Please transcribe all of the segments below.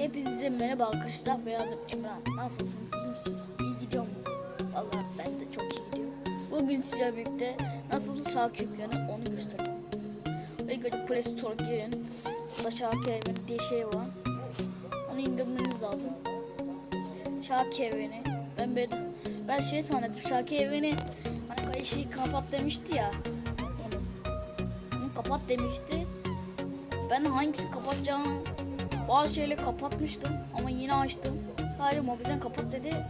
Hepinize merhaba arkadaşlar. Ben adım Emrah. Nasılsınız? İyi misiniz? İyi gidiyor mu? Vallahi ben de çok iyi gidiyorum. Bugün sizlerle birlikte nasıl şarkı yüklenir onu göstereceğim. İlk önce Play Store'a girin. Burada şarkı evini diye şey var. Onu indirmeniz lazım. Şarkı evini. Ben ben, ben şey zannettim. Şarkı evini hani kayışı kapat demişti ya. Onu. Onu kapat demişti. Ben hangisi kapatacağını bazı şeyleri kapatmıştım ama yine açtım. Sadece mobilden kapat dedi.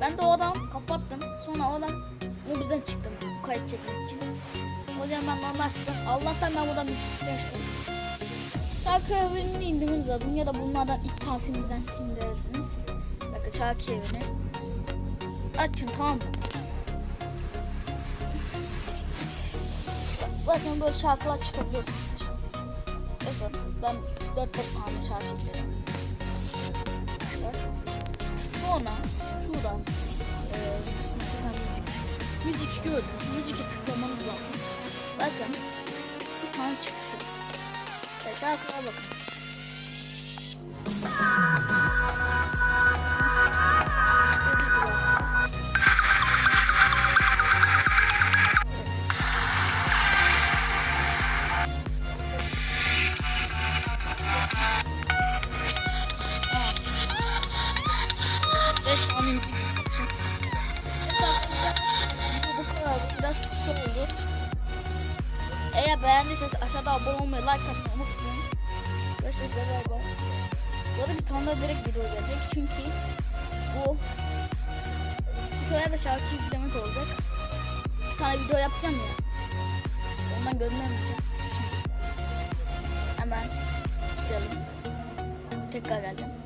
Ben de o adam kapattım. Sonra o adam mobilden çıktım kayıt çekmek için. O yüzden ben açtım. Allah'tan ben buradan bir açtım. Şarkı evini indirmeniz lazım ya da bunlardan iki tanesinden indirirsiniz. Bakın şarkı evini. Açın tamam mı? Bakın böyle şarkılar çıkabiliyorsunuz. Ben 4-5 tane izledim. Şöyle. Sonra şuradan e, müzik müzik gördünüz. Müzike tıklamanız lazım. Bakın bir tane çıkıyor. E, şarkılara bakın. Beğendiyseniz aşağıda abone olmayı, like atmayı unutmayın. Görüşürüz bay bay. Bu arada bir tane daha direkt video gelecek çünkü bu bu sefer de şarkı yüklemek olacak. Bir tane video yapacağım ya. Ondan göndermeyeceğim. Şimdi. Hemen gidelim. Tekrar geleceğim.